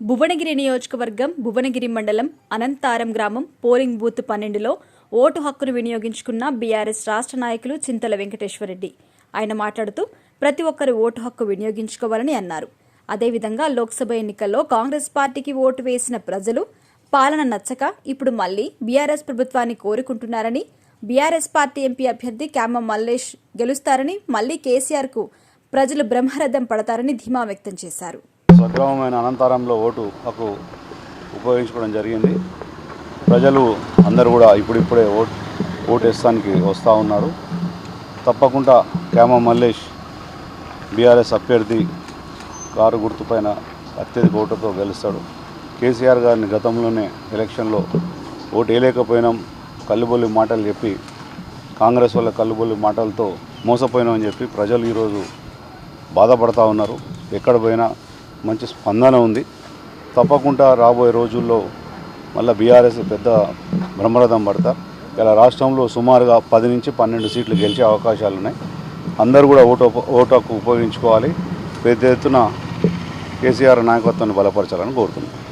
భువనగిరి నియోజకవర్గం భువనగిరి మండలం అనంతారం గ్రామం పోలింగ్ బూత్ పన్నెండులో ఓటు హక్కును వినియోగించుకున్న బీఆర్ఎస్ రాష్ట్ర నాయకులు చింతల వెంకటేశ్వరరెడ్డి. ఆయన మాట్లాడుతూ ప్రతి ఒక్కరు ఓటు హక్కు వినియోగించుకోవాలని అన్నారు. అదేవిధంగా లోక్సభ ఎన్నికల్లో కాంగ్రెస్ పార్టీకి ఓటు వేసిన ప్రజలు పాలన నచ్చక ఇప్పుడు మళ్ళీ బీఆర్ఎస్ ప్రభుత్వాన్ని కోరుకుంటున్నారని బీఆర్ఎస్ పార్టీ ఎంపీ అభ్యర్థి క్యామ మల్లేష్ గెలుస్తారని మళ్ళీ కేసీఆర్కు ప్రజలు బ్రహ్మరథం పడతారని ధీమా వ్యక్తం చేశారు. స్వగ్రామమైన అనంతారంలో ఓటు హక్కు ఉపయోగించుకోవడం జరిగింది. ప్రజలు అందరూ కూడా ఇప్పుడిప్పుడే ఓటు ఓటేస్తానికి వస్తూ ఉన్నారు. తప్పకుండా క్యామ మల్లేష్ బీఆర్ఎస్ అభ్యర్థి కారు గుర్తుపైన అత్యధిక ఓటుతో గెలుస్తాడు. కేసీఆర్ గారిని గతంలోనే ఎలక్షన్లో ఓటు వేయలేకపోయినాం కల్లుబొల్లి మాటలు చెప్పి కాంగ్రెస్ వాళ్ళ కల్లుబొల్లి మాటలతో మోసపోయినామని చెప్పి ప్రజలు ఈరోజు బాధపడతా ఉన్నారు. ఎక్కడ పోయినా మంచి స్పందన ఉంది. తప్పకుండా రాబోయే రోజుల్లో మళ్ళీ బీఆర్ఎస్ పెద్ద బ్రహ్మరథం పడతా. ఇలా రాష్ట్రంలో సుమారుగా పది నుంచి పన్నెండు సీట్లు గెలిచే అవకాశాలు ఉన్నాయి. అందరూ కూడా ఓటు ఓటు హక్కు ఉపయోగించుకోవాలి. పెద్ద ఎత్తున కేసీఆర్ నాయకత్వాన్ని బలపరచాలని కోరుతున్నాను